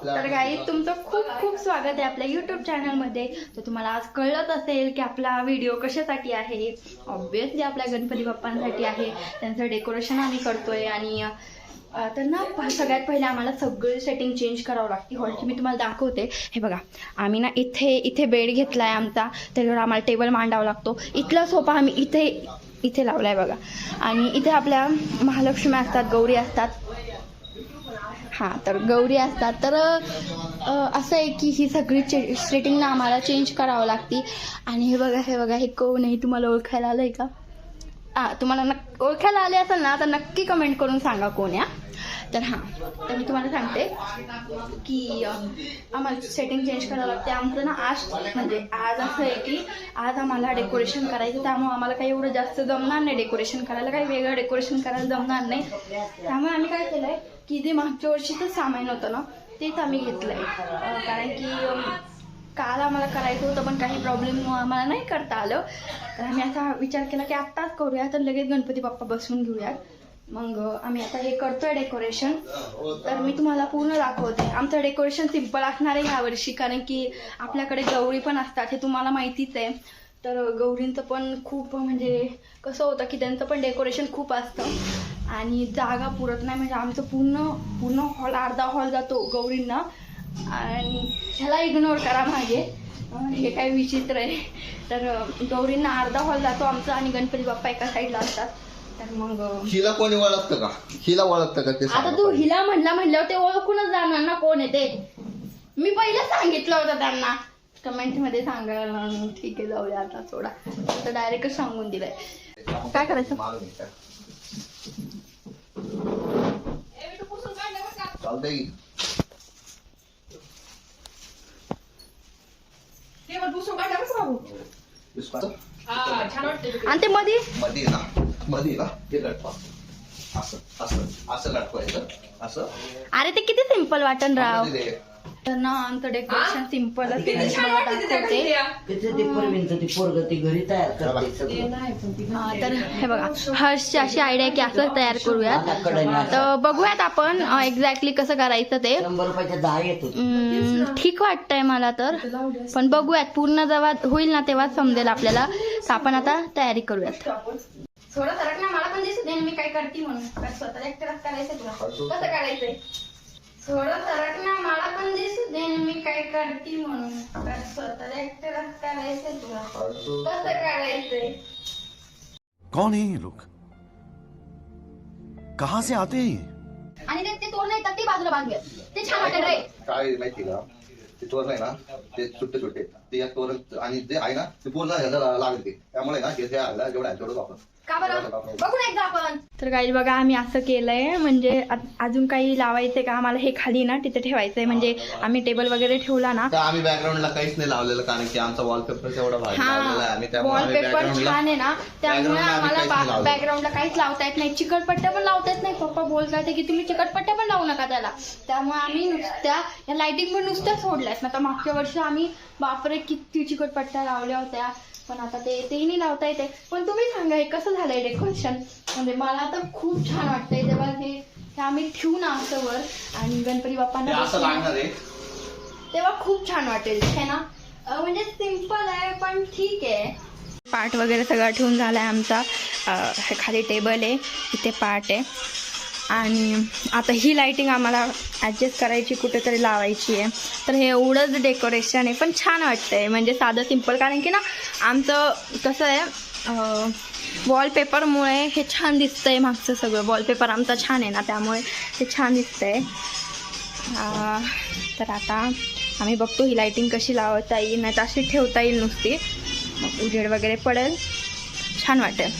तर गाई तुमचं खूप खूप स्वागत आहे आपल्या युट्यूब चॅनलमध्ये तर तुम्हाला आज कळत असेल की आपला व्हिडिओ कशासाठी आहे. ऑब्विसली आपल्या गणपती बाप्पांसाठी आहे. त्यांचं डेकोरेशन आम्ही करतोय आणि तर ना सगळ्यात पहिले आम्हाला सगळी सेटिंग चेंज करावं लागते. हॉलची मी तुम्हाला दाखवते. हे बघा आम्ही ना इथे इथे बेड घेतला आहे आमचा. त्याच्यावर आम्हाला टेबल मांडावा लागतो. इथला सोफा आम्ही इथे इथे लावला आहे बघा. आणि इथे आपल्या महालक्ष्मी असतात गौरी असतात. हां तर गौरी असतात. तर असं आहे की ही सगळी चे सेटिंग ना आम्हाला चेंज करावं लागते. आणि हे बघा हे बघा हे कोण आहे? तुम्हाला ओळखायला आलं आहे का? हां तुम्हाला नक् ओळखायला आले असेल ना तर नक्की कमेंट करून सांगा कोण या तर हां तर मी तुम्हाला सांगते की आम्हाला सेटिंग चेंज करावं लागते. आमचं ना आज म्हणजे आज असं आहे की आज आम्हाला डेकोरेशन करायचं त्यामुळे आम्हाला काही एवढं जास्त जमणार नाही. डेकोरेशन करायला काही वेगळं डेकोरेशन करायला जमणार नाही. त्यामुळे आम्ही काय केलं आहे जे मागच्या वर्षीचं सामान होतं ना तेच आम्ही घेतलंय. आहे कारण की काल आम्हाला करायचं होतं पण काही प्रॉब्लेम आम्हाला नाही करता आलं. तर आम्ही असा विचार केला की आत्ताच करूया तर लगेच गणपती बाप्पा बसवून घेऊयात. मग आम्ही आता हे करतोय डेकोरेशन तर मी तुम्हाला पूर्ण दाखवते. आमचं डेकोरेशन सिंपल असणार आहे यावर्षी कारण की आपल्याकडे गौरी पण असतात हे तुम्हाला माहितीच आहे. तर गौरींचं पण खूप म्हणजे कसं होतं की त्यांचं पण डेकोरेशन खूप असतं. आणि जागा पुरत नाही. म्हणजे आमचं पूर्ण पूर्ण हॉल अर्धा हॉल जातो गौरींना. आणि ह्याला इग्नोर करा मागे. हे काय विचित्र आहे. तर गौरींना अर्धा हॉल जातो आमचा आणि गणपती बाप्पा एका साईडला असतात. तर मग हिला कोणी ओळखतं का? हिला ओळखतं का ते आता सांगा तू. हिला म्हणला म्हणल्यावर ते ओळखूनच जाणार ना कोण आहे ते? मी पहिलं सांगितलं होतं त्यांना. कमेंटमध्ये सांगायला ठीक आहे जाऊया आता सोडा. तर डायरेक्टच सांगून दिलंय. काय करायचं? चालतंय की. विश्वास? आणि ते मध्ये मध्ये ना मध्ये ना हे लटवा असं असं असं लटवायचं असं अरे ते किती सिंपल वाटन रावमध्ये दे. तर ना आमचं डेकोरेशन सिंपल दाखवते. तिथे ते परवीनचं ते पोरग ते घरी तयार करते सगळं. हा, तर हे बघा हर्षची अशी आयडिया की असं तयार करूयात. तर बघूयात आपण एक्झॅक्टली कसं करायचं ते. ठीक वाटतंय मला तर. पण बघूयात पूर्ण जेव्हा होईल ना तेव्हा समजेल आपल्याला. तर आपण आता तयारी करूयात. थोडं सरक ना मला पण दिसत मी काय करते म्हणून. काय स्वतःला एकट्यालाच करायचं तुला? कसं करायचंय? थोडं सरक काय करते म्हणून? काय स्वतःला एकट्यालाच करायचंय तुला. कसं करायचंय? कौन है ये लोग? कहां से आते हैं ये? आणि ते- ते तोरण येतात ते बाजूला बांधूयात ते छान वाटेल रे. काय आहे माहिती का? ते तोरण आहे ना ते छोटे छोटे. ते या तोरण आणि जे आहे ना ते पूर्ण ह्याला लागते. त्यामुळे ना हे जेवढं आहे तेवढं वापर का बरं? बघू ना एकदा आपण. तर काही बघा आम्ही असं केलंय. म्हणजे अजून काही लावायचंय का? आम्हाला हे खाली ना तिथे ठेवायचंय. म्हणजे आम्ही टेबल वगैरे ठेवला ना. तर आम्ही बॅकग्राऊंडला काहीच नाही लावलेलं कारण की आमचा वॉलपेपर तेवढा भारी लावलेला आहे. आम्ही हा त्यामुळे आम्ही वॉलपेपर छान आहे ना. त्यामुळे आम्हाला. बॅकग्राऊंडला काहीच लावता येत नाही. चिकटपट्ट्या पण लावता येत नाही. पप्पा बोलतात की तुम्ही चिकटपट्ट्या पण लावू नका त्याला. त्यामुळे आम्ही नुसत्या या लाइटिंग पण नुसत्या सोडल्यात. आता मागच्या वर्षी आम्ही बापरे किती चिकटपट्ट्या लावल्या होत्या. पण आता ते तेही नाही लावता येते. पण तुम्ही सांगा हे कसं झालंय डेकोरेशन म्हणजे मला तर खूप छान वाटतंय. जेव्हा हे आम्ही ठेवू ना असं वर आणि गणपती ते बाप्पांना असं बसवू. लागणार आहे. तेव्हा खूप छान वाटेल है ना? म्हणजे सिंपल आहे पण ठीक आहे. पाट वगैरे सगळं ठेवून झालाय आमचा. अं, हे खाली टेबल आहे. इथे पाट आहे. आणि आता ही लाइटिंग आम्हाला ॲडजस्ट करायची कुठेतरी लावायची आहे. तर हे एवढंच डेकोरेशन आहे. पण छान वाटतंय. म्हणजे साधं सिंपल कारण की ना आमचं कसं आहे वॉलपेपरमुळे हे छान दिसतं आहे मागचं सगळं. वॉलपेपर आमचा छान आहे ना त्यामुळे हे छान दिसतं आहे तर आता आम्ही बघतो ही लाइटिंग कशी लावता येईल. नाही तर अशी ठेवता येईल नुसती. उजेड वगैरे पडेल. छान वाटेल.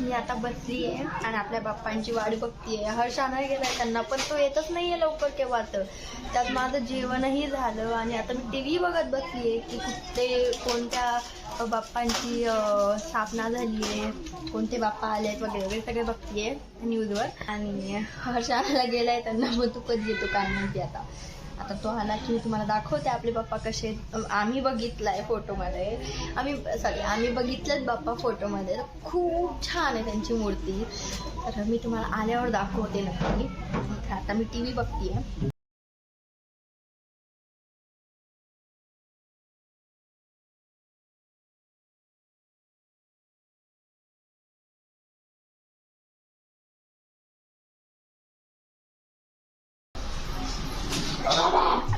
मी आता बसली आहे आणि आपल्या बाप्पांची वाट बघतीये. हर्ष आणायला गेलाय त्यांना पण तो येतच नाहीये लवकर केव्हा तर. त्यात माझं जेवणही झालं आणि आता मी टी व्ही बघत बसलीये की कुठे कोणत्या बाप्पांची स्थापना झाली आहे कोणते बाप्पा आले आहेत वगैरे वगैरे सगळे बघतीये न्यूजवर आणि हर्ष आणायला गेलाय त्यांना मग तू कधी येतो काय म्हणते आता. आता तो आला की मी तुम्हाला दाखवते आपले बाप्पा कसे आम्ही बघितलाय फोटोमध्ये आम्ही सॉरी आम्ही बघितलेत बाप्पा फोटोमध्ये तर खूप छान आहे त्यांची मूर्ती. तर मी तुम्हाला आल्यावर दाखवते नक्की. आता मी टी व्ही बघतीये.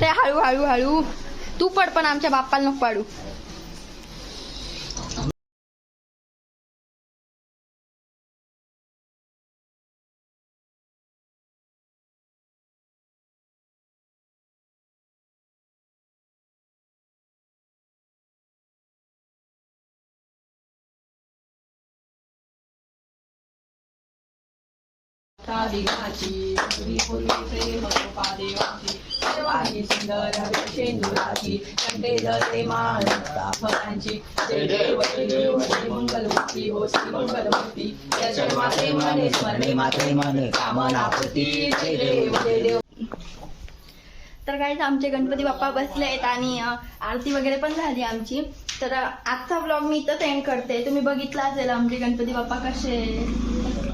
अरे हळू हळू हळू. तू पड पण आमच्या बाप्पाला नको पाडू. देवाची पुरी पूर्वी प्रेम कृपा देवाची सर्वांची सुंदर शेंदुराची कंटे जळते मानता फळांची जय देव जय देव श्री मंगलमूर्ती हो श्री मंगलमूर्ती. जय माते मने स्मरणे माते माने कामना पती जय देव जय देव. तर काहीच आमचे गणपती बाप्पा बसले आहेत आणि आरती वगैरे पण झाली आमची. तर आजचा ब्लॉग मी इथंच एंड करते. तुम्ही बघितला असेल आमचे गणपती बाप्पा कसे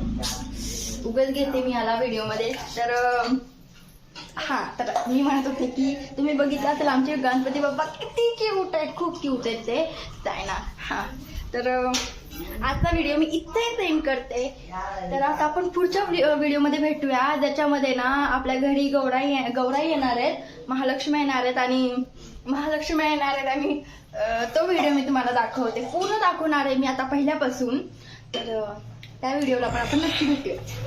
उगाच घेते मी याला व्हिडिओमध्ये. तर हा तर मी म्हणत होते की तुम्ही बघितलं असेल आमचे गणपती बाप्पा किती क्यूट आहेत खूप क्यूट आहेत ते. आहे ना हा. तर आजचा व्हिडिओ मी इथेच एंड करते. तर आता आपण पुढच्या व्हिडिओमध्ये भेटूया. ज्याच्यामध्ये ना आपल्या घरी गौराई गौराई येणार आहेत महालक्ष्मी येणार आहेत आणि महालक्ष्मी येणार आहेत आणि तो व्हिडिओ मी तुम्हाला दाखवते. पूर्ण दाखवणार आहे मी आता पहिल्यापासून. तर त्या व्हिडिओला पण आपण नक्की भेटूया